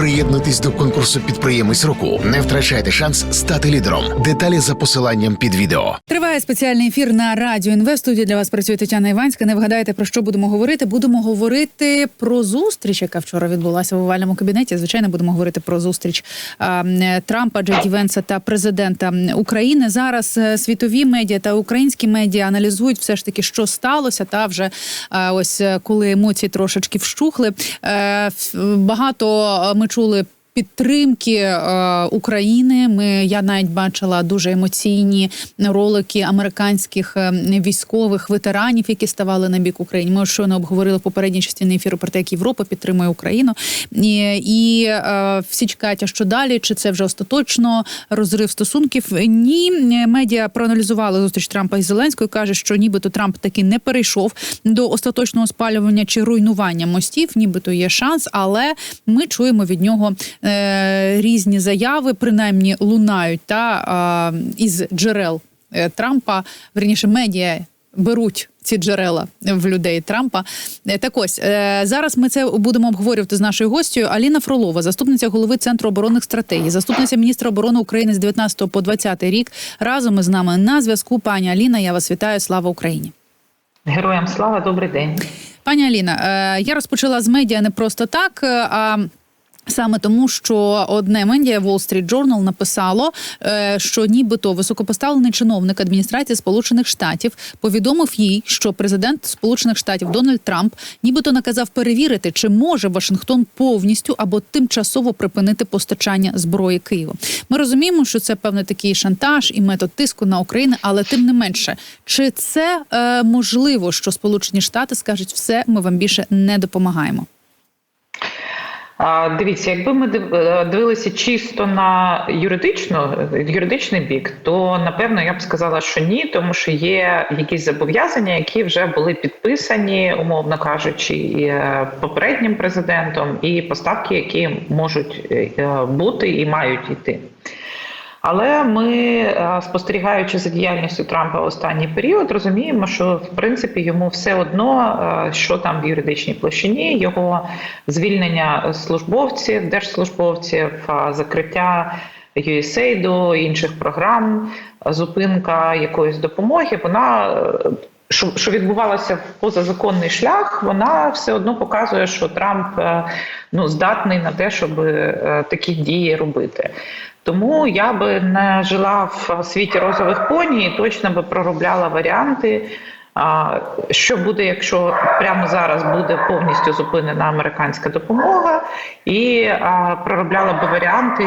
Приєднуйтесь до конкурсу підприємець року. Не втрачайте шанс стати лідером. Деталі за посиланням під відео. Триває спеціальний ефір на радіо Інвест. Студії для вас працює Тетяна Іванська. Не вгадаєте про що будемо говорити. Будемо говорити про зустріч, яка вчора відбулася в овальному кабінеті. Звичайно, будемо говорити про зустріч а, Трампа, Джей Ді Венса та президента України. Зараз е, світові медіа та українські медіа аналізують все ж таки, що сталося. Та вже а, ось е, коли емоції трошечки вщухли. Е, багато е, ми чули. Підтримки е, України. Ми я навіть бачила дуже емоційні ролики американських е, військових ветеранів, які ставали на бік України. Ми щойно обговорили в попередній частині ефіру про те, як Європа підтримує Україну. І, і е, всі чекають, а що далі? Чи це вже остаточно розрив стосунків? Ні, медіа проаналізували зустріч Трампа і Зеленського. Каже, що нібито Трамп таки не перейшов до остаточного спалювання чи руйнування мостів, нібито є шанс, але ми чуємо від нього е, різні заяви, принаймні лунають та е, із джерел е, Трампа, верніше медіа. Беруть ці джерела в людей Трампа. Е, Так ось е, зараз ми це будемо обговорювати з нашою гостю Аліна Фролова, заступниця голови центру оборонних стратегій, заступниця міністра оборони України з 19 по 20 рік. Разом із нами на зв'язку. Пані Аліна, я вас вітаю. Слава Україні. Героям слава, добрий день. Пані Аліна, е, я розпочала з медіа не просто так. е, А Саме тому, що одне медіа Wall Street Journal написало, е, що нібито високопоставлений чиновник адміністрації Сполучених Штатів повідомив їй, що президент Сполучених Штатів Дональд Трамп нібито наказав перевірити, чи може Вашингтон повністю або тимчасово припинити постачання зброї Києву. Ми розуміємо, що це певний такий шантаж і метод тиску на Україну, але тим не менше, чи це е, можливо, що Сполучені Штати скажуть, все, ми вам більше не допомагаємо. Дивіться, якби ми е, дивилися чисто на юридично, юридичний бік, то напевно я б сказала, що ні, тому що є якісь зобов'язання, які вже були підписані, умовно кажучи, і, е, попереднім президентом, і поставки, які можуть е, е, бути і мають йти. Але ми, е, спостерігаючи за діяльністю Трампа в останній період, розуміємо, що в принципі йому все одно, е, що там в юридичній площині, його звільнення службовців, держслужбовців, е, закриття USAID, інших програм, е, зупинка якоїсь допомоги, вона. Що, що відбувалося в позазаконний шлях, вона все одно показує, що Трамп е, ну здатний на те, щоб е, такі дії робити. Тому я би не жила в світі розових поні і точно би проробляла варіанти. Що буде, якщо прямо зараз буде повністю зупинена американська допомога, і проробляла би варіанти,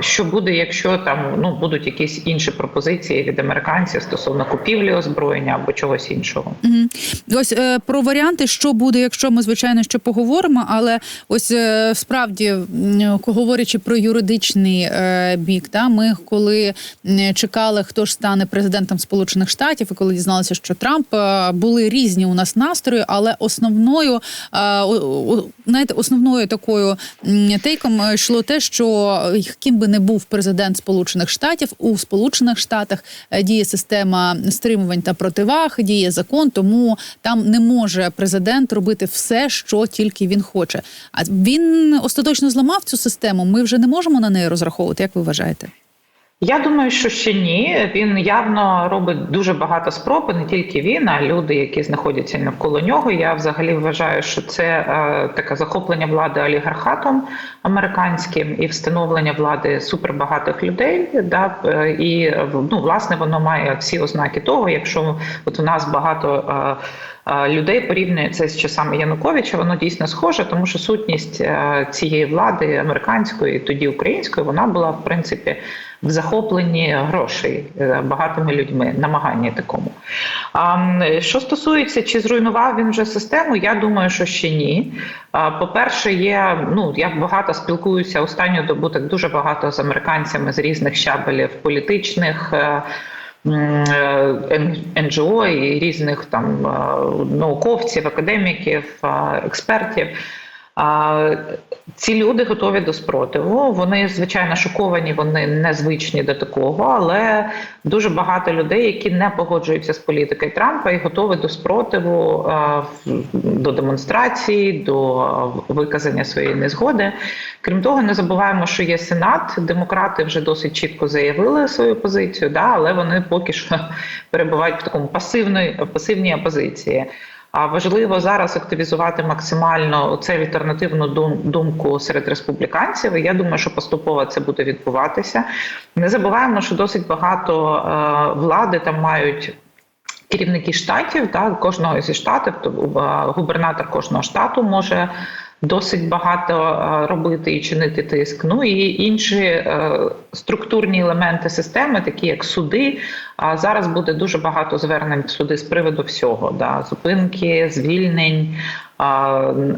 що буде, якщо там ну будуть якісь інші пропозиції від американців стосовно купівлі озброєння або чогось іншого. Мгм. Ось е, про варіанти, що буде, якщо ми звичайно ще поговоримо. Але ось е, справді, говорячи про юридичний е, бік, та ми коли чекали, хто ж стане президентом Сполучених Штатів, і коли дізналися, що Трамп були різні у нас настрої, але основною е, знаєте, основною такою тейком е, йшло те, що е, ким би не був президент Сполучених Штатів, у Сполучених Штатах е, діє система стримувань та противаг, діє закон, тому там не може президент робити все, що тільки він хоче. А він остаточно зламав цю систему. Ми вже не можемо на неї розраховувати. Як ви вважаєте? Я думаю, що ще ні. Він явно робить дуже багато спроб, не тільки він, а люди, які знаходяться навколо нього. Я взагалі вважаю, що це е, таке захоплення влади олігархатом американським і встановлення влади супербагатих людей. Да, е, і ну, власне воно має всі ознаки того, якщо от у нас багато. Е, е, Людей порівнює це з часами Януковича, воно дійсно схоже, тому що сутність е, цієї влади американської, тоді української, вона була в принципі в захопленні грошей е, багатими людьми, намаганні такому. А що стосується, чи зруйнував він вже систему, я думаю, що ще ні. По-перше, є ну я багато спілкуюся останню добу так дуже багато з американцями з різних щабелів політичних. е, е, НГО і різних там науковців, академіків, експертів. Ці люди готові до спротиву. Вони звичайно шоковані, вони незвичні до такого, але дуже багато людей, які не погоджуються з політикою Трампа і готові до спротиву, до демонстрацій, до виказання своєї незгоди. Крім того, не забуваємо, що є сенат. Демократи вже досить чітко заявили свою позицію, да, але вони поки що перебувають в такому пасивної пасивній опозиції. А важливо зараз активізувати максимально цю альтернативну думку серед республіканців. Я думаю, що поступово це буде відбуватися. Не забуваємо, що досить багато е, влади там мають. Керівники штатів, так, кожного зі штатів, то е, губернатор кожного штату може досить багато робити і чинити тиск. Ну і інші е, структурні елементи системи, такі як суди. А зараз буде дуже багато звернень в суди з приводу всього: да, зупинки, звільнень,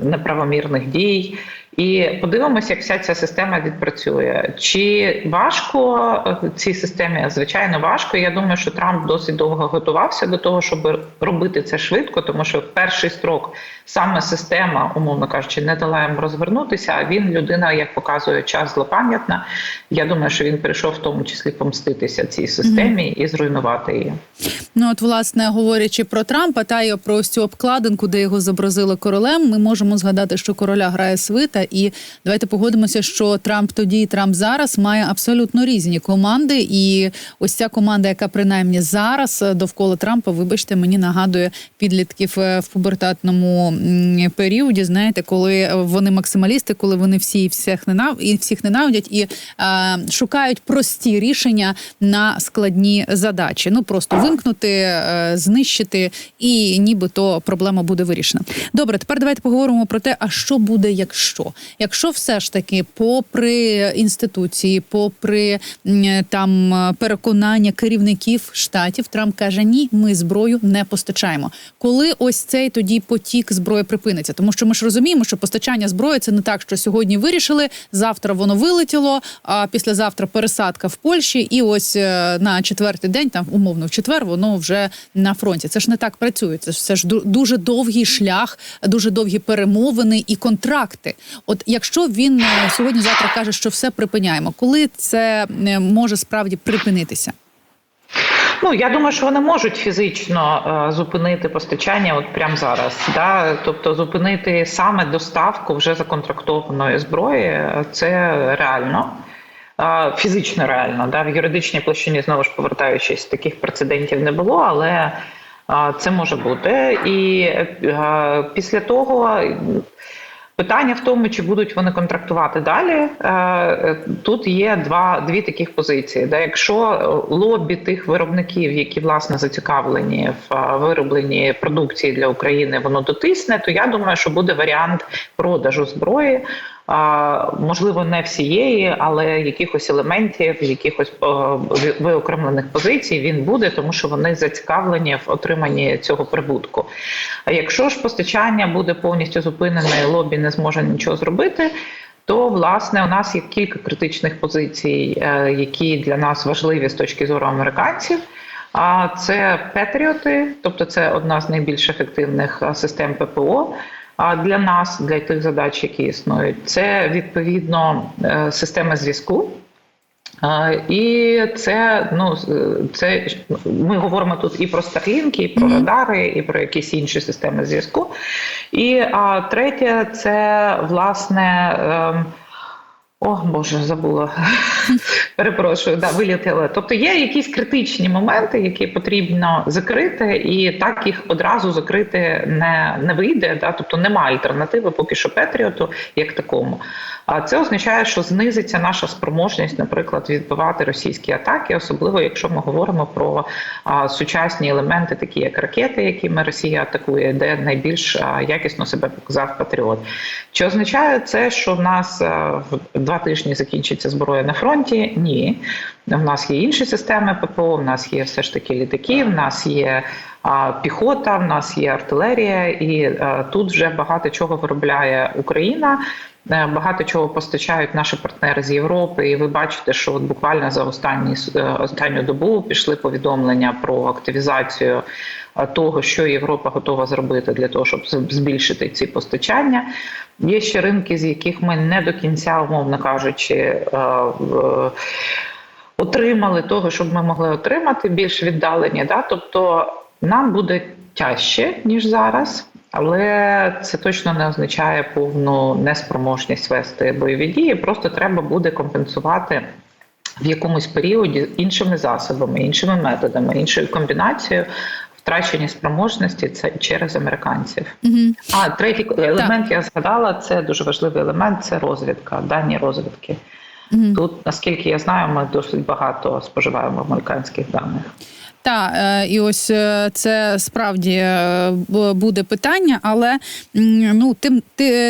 неправомірних дій. І подивимося, як вся ця система відпрацює. Чи важко цій системі? Звичайно, важко. Я думаю, що Трамп досить довго готувався до того, щоб робити це швидко, тому що в перший строк саме система, умовно кажучи, не дала йому розвернутися. А він людина, як показує час, злопам'ятна. Я думаю, що він прийшов в тому числі помститися цій системі і зруйнувати її. Ну от, власне, говорячи про Трампа та й про ось цю обкладинку, де його зобразили королем, ми можемо згадати, що короля грає свита, і давайте погодимося, що Трамп тоді і Трамп зараз має абсолютно різні команди. І ось ця команда, яка принаймні зараз е, довкола Трампа, вибачте, мені нагадує підлітків е, в пубертатному періоді. Знаєте, коли вони максималісти, коли вони всі всіх ненав і всіх ненавидять і е, шукають прості рішення на складні задачі. Ну просто вимкнути, е, знищити, і нібито проблема буде вирішена. Добре, тепер давайте поговоримо про те, а що буде, якщо якщо все ж таки, попри інституції, попри там переконання керівників штатів, Трамп каже: ні, ми зброю не постачаємо. Коли ось цей тоді потік зброї припиниться, тому що ми ж розуміємо, що постачання зброї це не так, що сьогодні вирішили, завтра воно вилетіло, а післязавтра пересадка в Польщі, і ось е, на четвертий день, там умовно в четвер, воно вже на фронті. Це ж не так працює. Це ж все ж дуже довгий шлях, дуже довгі перемовини і контракти. От якщо він е, сьогодні завтра каже, що все припиняємо, коли це е, може справді припинитися? Ну я думаю, що вони можуть фізично е, зупинити постачання от прямо зараз. Да? Тобто зупинити саме доставку вже законтрактованої зброї, е, це реально. Фізично реально, да, в юридичній площині знову ж повертаючись, таких прецедентів не було, але це може бути. І після того Питання в тому, чи будуть вони контрактувати далі. Е, Тут є два дві таких позиції. Де якщо лобі тих виробників, які власне зацікавлені в е, виробленні продукції для України, воно дотисне, то я думаю, що буде варіант продажу зброї. Можливо, не всієї, але якихось елементів, якихось е, виокремлених позицій він буде, тому що вони зацікавлені в отриманні цього прибутку. А якщо ж постачання буде повністю зупинене, лобі не зможе нічого зробити. То власне у нас є кілька критичних позицій, е, які для нас важливі з точки зору американців. А це Петріоти, тобто це одна з найбільш ефективних е, систем ППО. А для нас, для тих задач, які існують, це відповідно е, системи зв'язку. Е, І це ну е, це ми говоримо тут і про Starlink, і про радари, і про якісь інші системи зв'язку. І а, третє, це власне. О, Боже, забула. Перепрошую, да, вилітила. Тобто є якісь критичні моменти, які потрібно закрити, і так їх одразу закрити не, не вийде. Да? Тобто немає альтернативи поки що Петріоту як такому. А це означає, що знизиться наша спроможність, наприклад, відбивати російські атаки, особливо якщо ми говоримо про сучасні елементи, такі як ракети, якими Росія атакує, де найбільш якісно себе показав Патріот. Чи означає це, що в нас в два тижні закінчиться зброя на фронті? Ні. В нас є інші системи ППО, в нас є все ж таки літаки, в нас є а, піхота, в нас є артилерія, і а, тут вже багато чого виробляє Україна. Е, Багато чого постачають наші партнери з Європи, і ви бачите, що от буквально за останні е, останню добу пішли повідомлення про активізацію е, того, що Європа готова зробити для того, щоб збільшити ці постачання. Є ще ринки, з яких ми не до кінця, умовно кажучи, отримали того, щоб ми могли отримати більш віддалені. Да? Тобто нам буде тяжче, ніж зараз. Але це точно не означає повну неспроможність вести бойові дії. Просто треба буде компенсувати в якомусь періоді іншими засобами, іншими методами, іншою комбінацією втрачені спроможності це через американців. Угу. А третій елемент я згадала. Це дуже важливий елемент. Це розвідка, дані розвідки. Тут, наскільки я знаю, ми досить багато споживаємо американських даних. Так, е, і ось е, це справді е, буде питання, але ну тим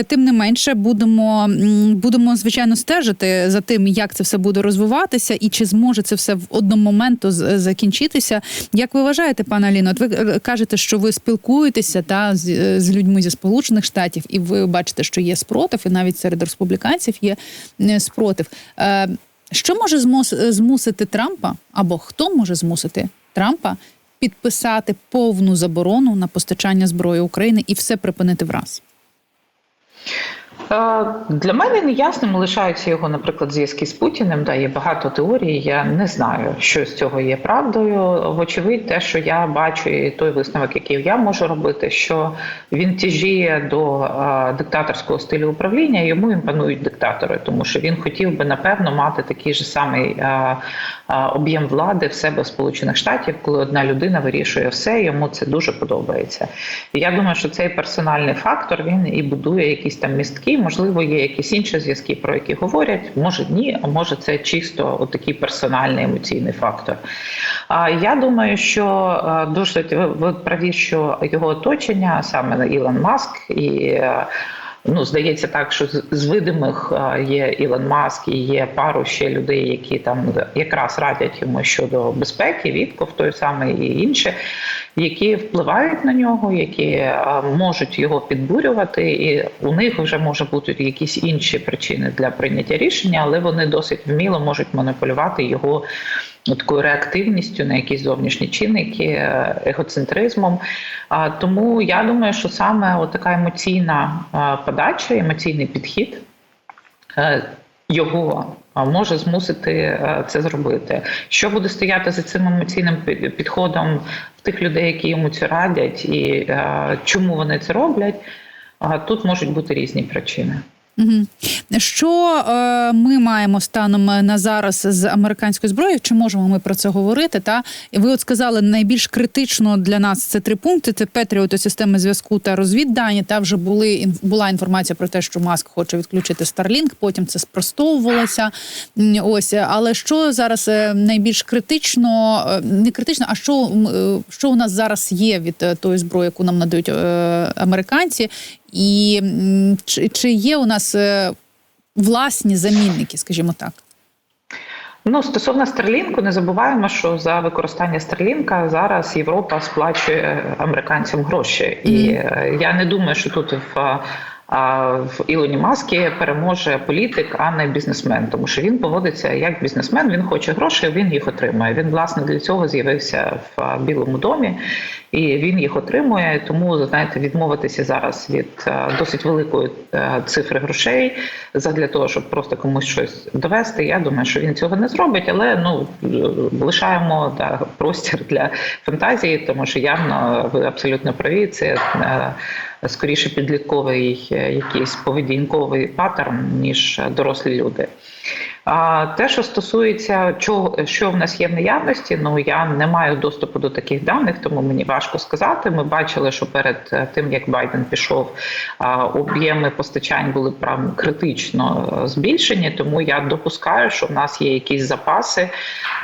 тим не менше будемо будемо звичайно стежити за тим, як це все буде розвиватися, і чи зможе це все в одному моменту закінчитися. Як ви вважаєте, пане Аліно? Ви кажете, що ви спілкуєтеся та з, з людьми зі сполучених штатів, і ви бачите, що є спротив, і навіть серед республіканців є спротив. Що може змус- змусити Трампа або хто може змусити Трампа підписати повну заборону на постачання зброї України і все припинити враз? Е, Для мене неясним лишаються його, наприклад, зв'язки з Путіним. Да, є багато теорій. Я не знаю, що з цього є правдою. Вочевидь, те, що я бачу, і той висновок, який я можу робити, що він тяжіє до е, диктаторського стилю управління. Йому імпонують диктатори, тому що він хотів би напевно мати такий же самий е, об'єм влади в себе в Сполучених Штатів, коли одна людина вирішує все. Йому це дуже подобається. Я думаю, що цей персональний фактор він і будує якісь там містки. Можливо, є якісь інші зв'язки, про які говорять. Може ні, а може це чисто такий персональний емоційний фактор. А я думаю, що дуже досить ви, праві, що його оточення, саме Ілон Маск і. Ну, здається так, що з, видимих є Ілон Маск і є пару ще людей, які там якраз радять йому щодо безпеки, Вітков той самий і інші, які впливають на нього, які можуть його підбурювати, і у них вже може бути якісь інші причини для прийняття рішення, але вони досить вміло можуть маніпулювати його такою реактивністю на якісь зовнішні чинники, е, егоцентризмом. Тому я думаю, що саме така емоційна е, подача, емоційний підхід е, його може змусити це зробити. Що буде стояти за цим емоційним підходом в тих людей, які йому це радять, і чому вони це роблять? Тут можуть бути різні причини. Що е, ми маємо станом на зараз з американською зброєю? Чи можемо ми про це говорити? Та ви от сказали найбільш критично для нас це три пункти: це Петріот, системи зв'язку та розвіддані. Та вже були була інформація про те, що Маск хоче відключити Starlink, Потім це спростовувалося. Ось, але що зараз е, найбільш критично, е, не критично, а що е, що у нас зараз є від е, тої зброї, яку нам надають е, американці, і чи, чи є у нас е, власні замінники, скажімо так? Ну, стосовно Стерлінку, не забуваємо, що за використання Стерлінка зараз Європа сплачує американцям гроші, і mm. я не думаю, що тут в. В Ілоні Маскі переможе політик, а не бізнесмен, тому що він поводиться як бізнесмен. Він хоче грошей, він їх отримує. Він власне для цього з'явився в Білому домі, і він їх отримує. Тому знаєте, відмовитися зараз від досить великої цифри грошей задля того, щоб просто комусь щось довести. Я думаю, що він цього не зробить, але ну лишаємо да, простір для фантазії, тому що явно ви абсолютно праві. Це скоріше підлітковий е, якийсь поведінковий паттерн, ніж дорослі люди. А те, що стосується чого, що в нас є в наявності, ну я не маю доступу до таких даних, тому мені важко сказати. Ми бачили, що перед е, тим як Байден пішов, об'єми постачань були прям критично е, збільшені. Тому я допускаю, що в нас є якісь запаси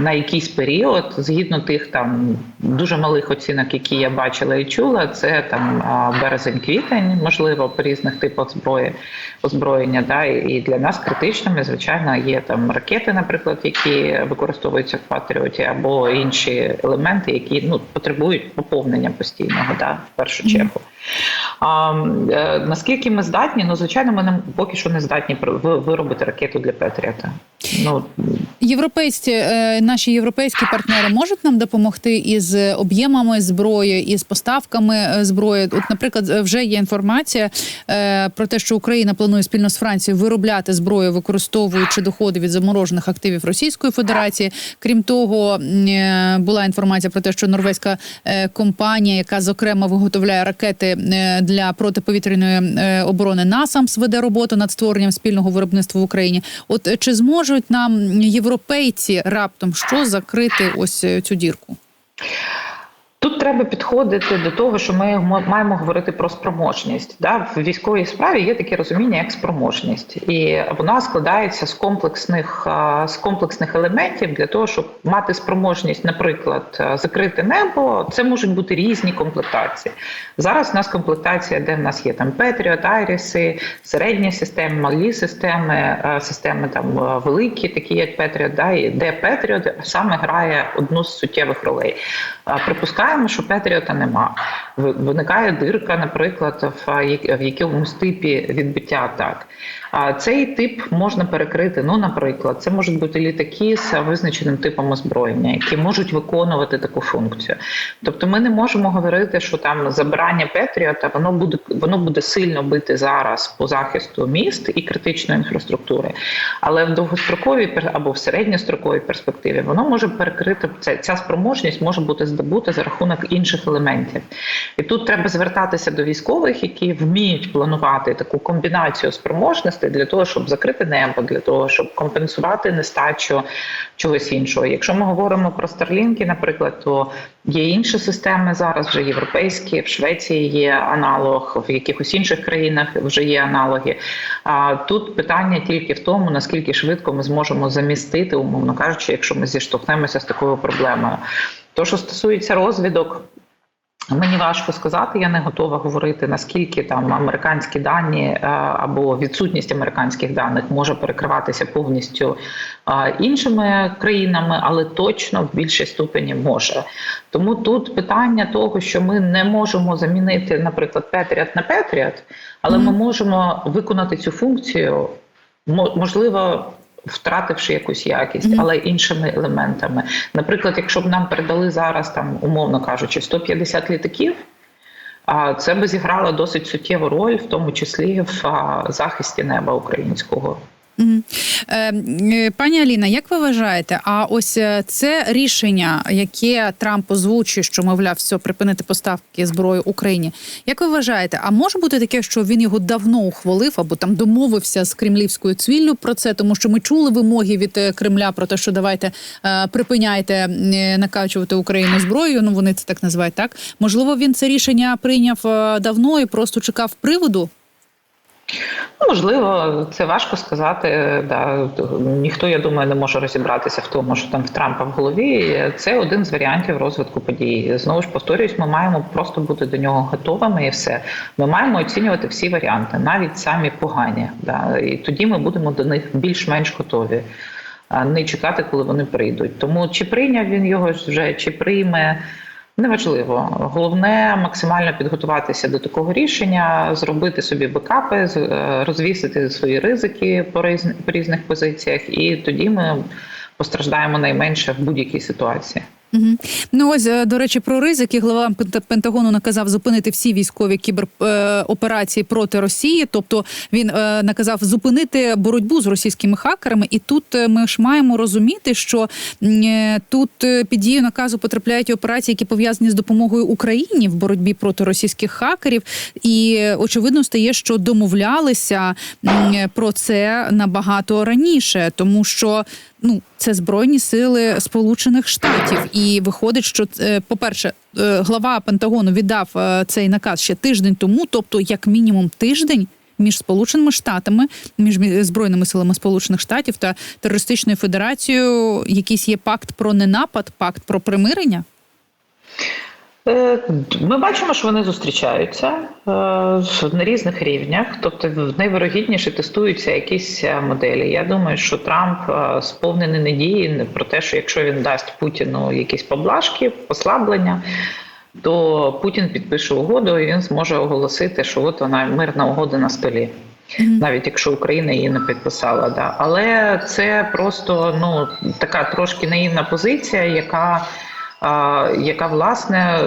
на якийсь період, згідно тих там дуже малих оцінок, які я бачила і чула. Це там березень-квітень, можливо, по різних типах зброї озброєння. Да, і для нас критичними, звичайно, є там ракети, наприклад, які використовуються в Патріоті, або інші елементи, які ну потребують поповнення постійного, да, в першу чергу. А, е, наскільки ми здатні? Ну, звичайно, ми не поки що не здатні виробити ракету для Петріота. Ну Європейські е, наші європейські партнери можуть нам допомогти із об'ємами зброї, із поставками е, зброї. От, наприклад, е, вже є інформація е, про те, що Україна планує спільно з Францією виробляти зброю, використовуючи доходи від заморожених активів Російської Федерації. Крім того, е, була інформація про те, що норвезька е, компанія, яка зокрема виготовляє ракети е, для протиповітряної е, оборони НАСАМС, веде роботу над створенням спільного виробництва в Україні. От е, чи зможуть нам європейці раптом що закрити ось е, цю дірку? Тут треба підходити до того, що ми маємо говорити про спроможність. Да? В військовій справі є таке розуміння, як спроможність, і вона складається з комплексних з комплексних елементів для того, щоб мати спроможність, наприклад, закрити небо. Це можуть бути різні комплектації. Зараз у нас комплектація, де в нас є там Петріот, Айріси, середні системи, малі системи, системи там великі, такі як Петріот, да, де Петріот саме грає одну з суттєвих ролей. А, Припускаємо, що Петріота нема. Ви- Виникає дирка, наприклад, в, якомусь типі відбиття атак. А цей тип можна перекрити. Ну, наприклад, це можуть бути літаки з визначеним типом озброєння, які можуть виконувати таку функцію. Тобто, ми не можемо говорити, що там забирання Петріота воно буде воно буде сильно бити зараз по захисту міст і критичної інфраструктури, але в довгостроковій або в середньостроковій перспективі воно може перекрити ця, ця спроможність може бути здобута за рахунок інших елементів. І тут треба звертатися до військових, які вміють планувати таку комбінацію спроможностей для того, щоб закрити небо, для того, щоб компенсувати нестачу чогось іншого. Якщо ми говоримо про Старлінки, наприклад, то є інші системи зараз, вже європейські, в Швеції є аналог, в якихось інших країнах вже є аналоги. А тут питання тільки в тому, наскільки швидко ми зможемо замістити, умовно кажучи, якщо ми зіштовхнемося з такою проблемою. То, що стосується розвідок. Мені важко сказати, я не готова говорити наскільки там американські дані е, або відсутність американських даних може перекриватися повністю е, іншими країнами, але точно в більшій ступені може. Тому тут питання того, що ми не можемо замінити, наприклад, Петріат на Петріат, але ми можемо виконати цю функцію, можливо. Втративши якусь якість, але іншими елементами. Наприклад, якщо б нам передали зараз, там умовно кажучи, 150 літаків, а це би зіграло досить суттєву роль, в тому числі в захисті неба українського. Мгм. Е, Пані Аліна, як ви вважаєте, а ось е, це рішення, яке Трамп озвучує, що мовляв, все, припинити поставки зброї Україні. Як ви вважаєте, а може бути таке, що він його давно ухвалив або там домовився з кремлівською цвіллю про це, тому що ми чули вимоги від е, Кремля про те, що давайте припиняйте накачувати Україну зброєю. Ну вони це так називають. Так можливо, він це рішення прийняв давно і просто чекав приводу. Ну, Можливо, це важко сказати. Да. Ніхто, я думаю, не може розібратися в тому, що там в Трампа в голові. Це один з варіантів розвитку подій. Знову ж повторюсь, ми маємо просто бути до нього готовими і все. Ми маємо оцінювати всі варіанти, навіть самі погані. Да. І тоді ми будемо до них більш-менш готові, а не чекати, коли вони прийдуть. Тому чи прийняв він його вже, чи прийме. Неважливо. Головне максимально підготуватися до такого рішення, зробити собі бекапи, е, розвісити свої ризики по різних позиціях, і тоді ми постраждаємо найменше в будь-якій ситуації. Угу. Ну ось е, до речі, про ризики глава Пент- Пентагону наказав зупинити всі військові кібероперації проти Росії. Тобто він е, наказав зупинити боротьбу з російськими хакерами. І тут е, ми ж маємо розуміти, що е, тут е, під дію наказу потрапляють операції, які пов'язані з допомогою Україні в боротьбі проти російських хакерів. І е, очевидно стає, що домовлялися е, про це набагато раніше, тому що ну це збройні сили Сполучених Штатів, і виходить, що е, по-перше, е, глава Пентагону віддав е, цей наказ ще тиждень тому, тобто як мінімум тиждень. Між сполученими штатами, між збройними силами Сполучених Штатів та терористичною федерацією, якийсь є пакт про ненапад, пакт про примирення. Е, Ми бачимо, що вони зустрічаються е, на різних рівнях, тобто найвирогідніше тестуються якісь е, моделі. Я думаю, що Трамп сповнений надії про те, що якщо він дасть Путіну якісь поблажки, послаблення, то Путін підпише угоду і він зможе оголосити, що от вона мирна угода на столі. навіть якщо Україна її не підписала. Да. Але це просто ну така трошки наївна позиція, яка. Яка власне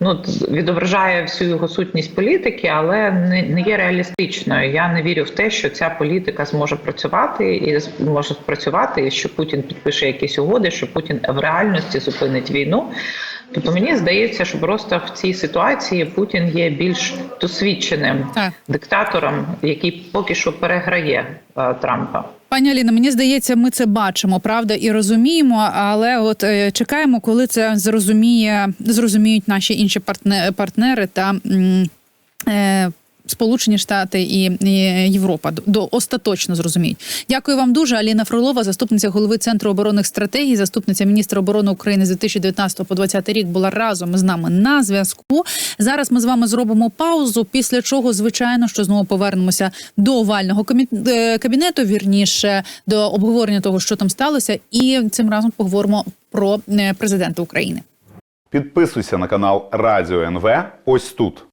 ну відображає всю його сутність політики, але не, не є реалістичною. Я не вірю в те, що ця політика зможе працювати і зможе спрацювати, і що Путін підпише якісь угоди, що Путін в реальності зупинить війну. Тобто мені здається, що просто в цій ситуації Путін є більш досвідченим Так. диктатором, який поки що переграє е, Трампа. Пані Аліна, мені здається, ми це бачимо, правда, і розуміємо. Але от е, чекаємо, коли це зрозуміє, зрозуміють наші інші партне- партнери та. Е, Сполучені Штати і, Європа до, остаточно зрозуміють. Дякую вам дуже. Аліна Фролова, заступниця голови центру оборонних стратегій, заступниця міністра оборони України з 2019 по 2020 рік, була разом з нами на зв'язку. Зараз ми з вами зробимо паузу. Після чого, звичайно, що знову повернемося до овального е, кабінету, вірніше до обговорення того, що там сталося, і цим разом поговоримо про е, президента України. Підписуйся на канал Радіо НВ ось тут.